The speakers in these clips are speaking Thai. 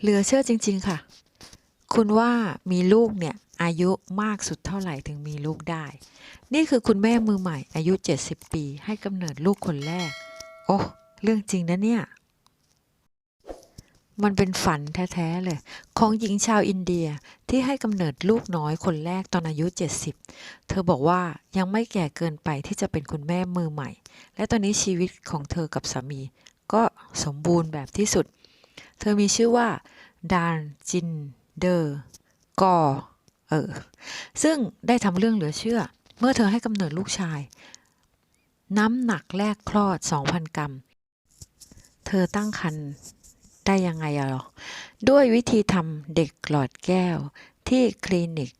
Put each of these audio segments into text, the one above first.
เหลือเชื่อจริง ๆ ค่ะ คุณว่ามีลูกเนี่ย อายุมากสุดเท่าไหร่ถึงมีลูกได้ นี่คือคุณแม่มือใหม่ อายุ 70 ปี ให้กำเนิดลูกคนแรก โอ้ เรื่องจริงนะเนี่ย มันเป็นฝันแท้ๆเลย ของหญิงชาวอินเดียที่ให้กำเนิดลูกน้อยคนแรกตอนอายุ 70 เธอบอกว่ายังไม่แก่เกินไปที่จะเป็นคุณแม่มือใหม่ และตอนนี้ชีวิตของเธอกับสามี ก็สมบูรณ์แบบที่สุด เธอมีชื่อว่าดานจินเดอร์กอเออ ซึ่งได้ทำเรื่องเหลือเชื่อ เมื่อเธอให้กำเนิดลูกชาย น้ำหนักแรกคลอด 2,000 กรัม เธอตั้งครรภ์ได้ยังไงอะหรอ ด้วยวิธีทำเด็กหลอดแก้วที่คลินิก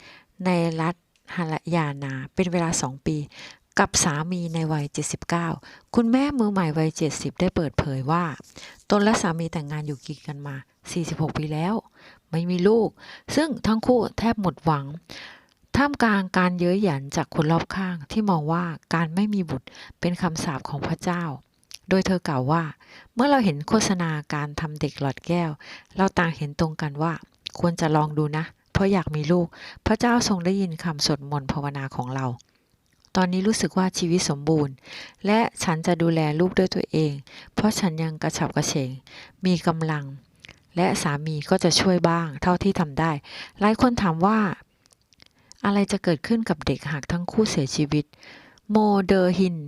ในรัฐฮาลยานา เป็นเวลา 2 ปี กับสามีในวัย 79 คุณแม่มือใหม่วัย 70 ได้เปิดเผยว่า ตนและสามีแต่งงานอยู่กินกันมา 46 ปีแล้ว ไม่มีลูก ซึ่งทั้งคู่แทบหมดหวัง ท่ามกลางการเย้ยหยันจากคนรอบข้างที่มองว่าการไม่มีบุตรเป็นคำสาปของพระเจ้า โดยเธอกล่าวว่า เมื่อเราเห็นโฆษณาการทำเด็กหลอดแก้ว เราต่างเห็นตรงกันว่า ควรจะลองดูนะ เพราะอยากมีลูก พระเจ้าทรงได้ยินคำสวดมนต์ภาวนาของเรา ตอนนี้รู้สึกว่าชีวิตสมบูรณ์ และฉันจะดูแลลูกด้วยตัวเอง เพราะฉันยังกระฉับกระเฉง มีกำลัง และสามีก็จะช่วยบ้าง เท่าที่ทำได้ หลายคนถามว่า อะไรจะเกิดขึ้นกับเด็กหากทั้งคู่เสียชีวิต โมเดอร์ฮิน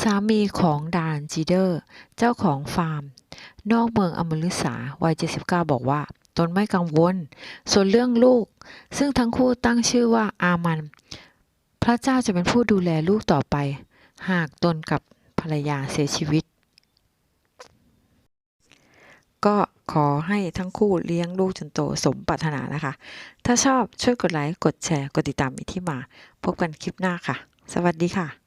สามีของดานจีเดอร์ เจ้าของฟาร์ม นอกเมืองอมฤสาวัย 79 บอกว่าตนไม่กังวล ส่วนเรื่องลูก ซึ่งทั้งคู่ตั้งชื่อว่าอามัน ระเจ้าจะเป็นผู้ดูแลลูกต่อไป หากตนกับภรรยาเสียชีวิต ก็ขอให้ทั้งคู่เลี้ยงลูกจนโตสมปรารถนานะคะ ถ้าชอบช่วยกดไลค์ กดแชร์ กดติดตามอีกที่มา พบกันคลิปหน้าค่ะ สวัสดีค่ะ